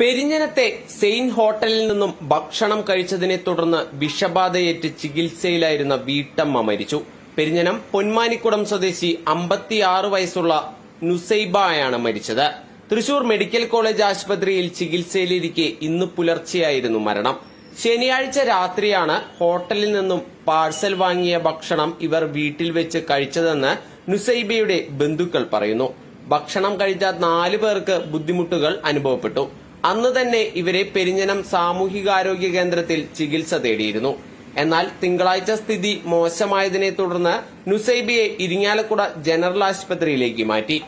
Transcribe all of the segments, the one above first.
പെരിഞ്ഞനത്തെ സെയിൻ ഹോട്ടലിൽ നിന്നും ഭക്ഷണം കഴിച്ചതിനെ തുടർന്ന് വിഷബാധയേറ്റ് ചികിത്സയിലായിരുന്ന വീട്ടമ്മ മരിച്ചു. പെരിഞ്ഞനം പൊന്മാനിക്കുടം സ്വദേശി അമ്പത്തിയാറ് വയസ്സുള്ള നുസൈബയാണ് മരിച്ചത്. തൃശൂർ മെഡിക്കൽ കോളേജ് ആശുപത്രിയിൽ ചികിത്സയിലിരിക്കെ ഇന്ന് പുലർച്ചെയായിരുന്നു മരണം. ശനിയാഴ്ച രാത്രിയാണ് ഹോട്ടലിൽ നിന്നും പാഴ്സൽ വാങ്ങിയ ഭക്ഷണം ഇവർ വീട്ടിൽ വെച്ച് കഴിച്ചതെന്ന് നുസൈബയുടെ ബന്ധുക്കൾ പറയുന്നു. ഭക്ഷണം കഴിച്ച നാലു പേർക്ക് ബുദ്ധിമുട്ടുകൾ അനുഭവപ്പെട്ടു. അന്ന് തന്നെ ഇവരെ പെരിഞ്ഞനം സാമൂഹികാരോഗ്യ കേന്ദ്രത്തിൽ ചികിത്സ തേടിയിരുന്നു. എന്നാൽ തിങ്കളാഴ്ച സ്ഥിതി മോശമായതിനെ തുടർന്ന് നുസൈബിയെ ഇരിങ്ങാലക്കുട ജനറൽ ആശുപത്രിയിലേക്ക് മാറ്റി.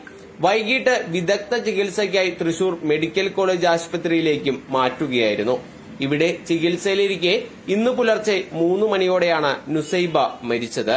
വൈകിട്ട് വിദഗ്ധ ചികിത്സയ്ക്കായി തൃശൂർ മെഡിക്കൽ കോളേജ് ആശുപത്രിയിലേക്കും മാറ്റുകയായിരുന്നു. ഇവിടെ ചികിത്സയിലിരിക്കെ ഇന്ന് പുലർച്ചെ മൂന്ന് മണിയോടെയാണ് നുസൈബ മരിച്ചത്.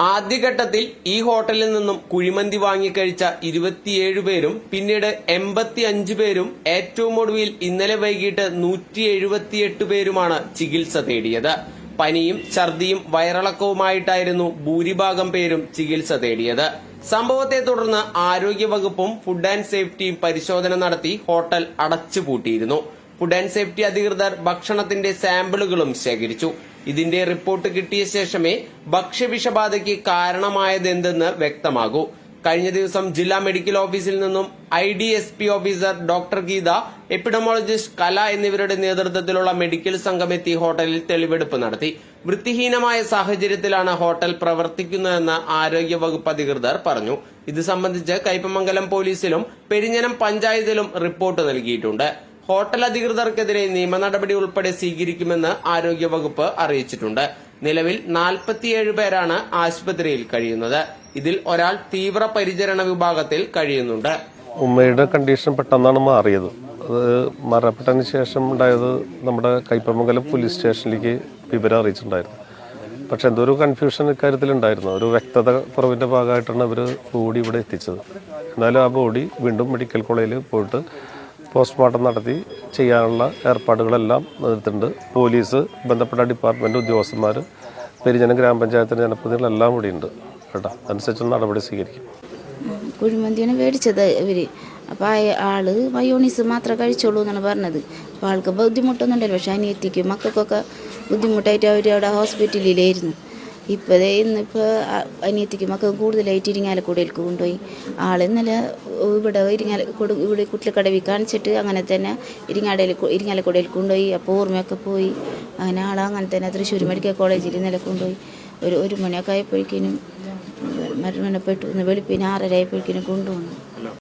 ആദ്യഘട്ടത്തിൽ ഈ ഹോട്ടലിൽ നിന്നും കുഴിമന്തി വാങ്ങിക്കഴിച്ച ഇരുപത്തിയേഴ് പേരും പിന്നീട് എൺപത്തി അഞ്ച് പേരും ഏറ്റവും ഒടുവിൽ ഇന്നലെ വൈകിട്ട് നൂറ്റി എഴുപത്തിയെട്ട് പേരുമാണ് ചികിത്സ തേടിയത്. പനിയും ഛർദിയും വയറിളക്കവുമായിട്ടായിരുന്നു ഭൂരിഭാഗം പേരും ചികിത്സ തേടിയത്. സംഭവത്തെ തുടർന്ന് ആരോഗ്യവകുപ്പും ഫുഡ് ആൻഡ് സേഫ്റ്റിയും പരിശോധന നടത്തി ഹോട്ടൽ അടച്ചുപൂട്ടിയിരുന്നു. ഫുഡ് ആൻഡ് സേഫ്റ്റി അധികൃതർ ഭക്ഷണത്തിന്റെ സാമ്പിളുകളും ശേഖരിച്ചു. ഇതിന്റെ റിപ്പോർട്ട് കിട്ടിയ ശേഷമേ ഭക്ഷ്യവിഷബാധയ്ക്ക് കാരണമായതെന്തെന്ന് വ്യക്തമാകൂ. കഴിഞ്ഞ ദിവസം ജില്ലാ മെഡിക്കൽ ഓഫീസിൽ നിന്നും I D S P officer doctor Geetha epidemiologist Kala എന്നിവരുടെ നേതൃത്വത്തിലുള്ള മെഡിക്കൽ സംഘം എത്തി ഹോട്ടലിൽ തെളിവെടുപ്പ് നടത്തി. വൃത്തിഹീനമായ സാഹചര്യത്തിലാണ് ഹോട്ടൽ പ്രവർത്തിക്കുന്നതെന്ന് ആരോഗ്യ വകുപ്പ് അധികൃതർ പറഞ്ഞു. ഇത് സംബന്ധിച്ച് കയ്പമംഗലം പോലീസിലും പെരിഞ്ഞനം പഞ്ചായത്തിലും റിപ്പോർട്ട് നൽകിയിട്ടുണ്ട്. ഹോട്ടൽ അധികൃതർക്കെതിരെ നിയമ നടപടി ഉൾപ്പെടെ സ്വീകരിക്കുമെന്ന് ആരോഗ്യവകുപ്പ് അറിയിച്ചിട്ടുണ്ട്. നിലവിൽ നാൽപ്പത്തിയേഴ് പേരാണ് ആശുപത്രിയിൽ കഴിയുന്നത്. ഇതിൽ ഒരാൾ തീവ്ര പരിചരണ വിഭാഗത്തിൽ കഴിയുന്നുണ്ട്. ഉമ്മയുടെ കണ്ടീഷൻ പെട്ടെന്നാണ് മാറിയത്. അത് മരണപ്പെട്ടതിന് ശേഷം ഉണ്ടായത് നമ്മുടെ കൈപ്പമംഗലം പോലീസ് സ്റ്റേഷനിലേക്ക് വിവരം അറിയിച്ചിട്ടുണ്ടായിരുന്നു. പക്ഷെ എന്തോ ഒരു കൺഫ്യൂഷൻ ഇക്കാര്യത്തിൽ ഉണ്ടായിരുന്നു. ഒരു വ്യക്തത കുറവിന്റെ ഭാഗമായിട്ടാണ് അവർ ബോഡി ഇവിടെ എത്തിച്ചത്. എന്നാലും ആ ബോഡി വീണ്ടും മെഡിക്കൽ കോളേജിൽ പോയിട്ട് പോസ്റ്റ്മോർട്ടം നടത്തി ചെയ്യാനുള്ള ഏർപ്പാടുകളെല്ലാം നേരിട്ടുണ്ട് പോലീസ് ബന്ധപ്പെട്ട ഡിപ്പാർട്ട്മെന്റ് ഉദ്യോഗസ്ഥന്മാർ പെരിജന ഗ്രാമപഞ്ചായത്തിന്റെ ജനപ്രതിനിധികളെല്ലാം കൂടി ഉണ്ട്. കേട്ടോ അതനുസരിച്ചുള്ള നടപടി സ്വീകരിക്കും. കുഴിമന്തിയാണ് മേടിച്ചത് ഇവർ അപ്പോൾ ആൾ മയോണീസ് മാത്രമേ കഴിച്ചോളൂ എന്നാണ് പറഞ്ഞത്. അപ്പോൾ ആൾക്ക് ബുദ്ധിമുട്ടൊന്നും ഉണ്ടല്ലോ പക്ഷേ അനിയത്തിക്കും മക്കൾക്കൊക്കെ ബുദ്ധിമുട്ടായിട്ട് അവർ അവിടെ ഹോസ്പിറ്റലിലായിരുന്നു. ഇപ്പോൾ ഇന്നിപ്പോൾ അനിയത്തിക്ക് മക്കൾ കൂടുതലായിട്ട് ഇരിങ്ങാലക്കുടയിലേക്ക് കൊണ്ടുപോയി. ആൾ ഇന്നലെ ഇവിടെ ഇരിങ്ങാലക്കുട ഇവിടെ കുട്ടിലക്കടവി കാണിച്ചിട്ട് അങ്ങനെ തന്നെ ഇരിങ്ങാടയിൽ ഇരിങ്ങാലക്കുടയിൽ കൊണ്ടുപോയി. അപ്പോൾ ഓർമ്മയൊക്കെ പോയി. അങ്ങനെ ആൾ അങ്ങനെ തന്നെ തൃശ്ശൂർ മെഡിക്കൽ കോളേജിൽ ഇന്നലെ കൊണ്ടുപോയി. ഒരു ഒരു മണിയൊക്കെ ആയപ്പോഴേക്കിനും മരണപ്പെട്ടു. വെളുപ്പിന് ആറര ആയപ്പോഴേക്കിനും കൊണ്ടുവന്നു